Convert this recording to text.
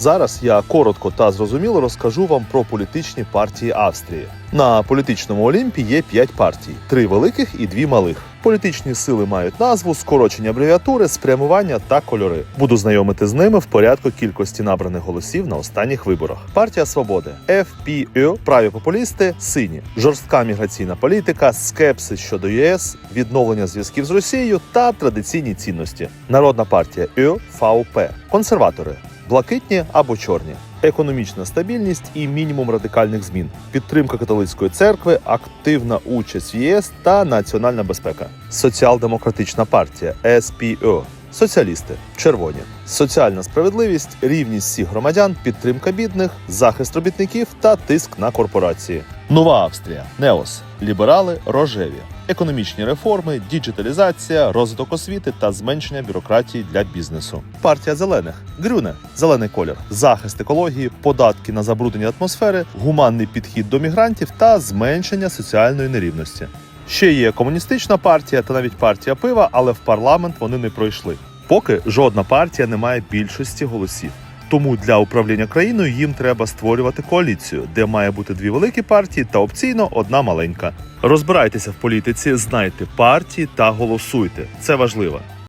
Зараз я коротко та зрозуміло розкажу вам про політичні партії Австрії. На політичному Олімпі є п'ять партій: три великих і дві малих. Політичні сили мають назву, скорочені абревіатури, спрямування та кольори. Буду знайомити з ними в порядку кількості набраних голосів на останніх виборах. Партія Свободи FPÖ, праві популісти, сині, жорстка міграційна політика, скепсис щодо ЄС, відновлення зв'язків з Росією та традиційні цінності. Народна партія ÖVP, консерватори, блакитні або чорні. Економічна стабільність і мінімум радикальних змін, підтримка католицької церкви, активна участь в ЄС та національна безпека. Соціал-демократична партія СПО. Соціалісти червоні, соціальна справедливість, рівність всіх громадян, підтримка бідних, захист робітників та тиск на корпорації. Нова Австрія, Неос, ліберали, рожеві, економічні реформи, діджиталізація, розвиток освіти та зменшення бюрократії для бізнесу. Партія зелених Грюне, зелений колір, захист екології, податки на забруднення атмосфери, гуманний підхід до мігрантів та зменшення соціальної нерівності. Ще є комуністична партія та навіть партія пива, але в парламент вони не пройшли. Поки жодна партія не має більшості голосів. Тому для управління країною їм треба створювати коаліцію, де має бути дві великі партії та опційно одна маленька. Розбирайтеся в політиці, знайте партії та голосуйте. Це важливо.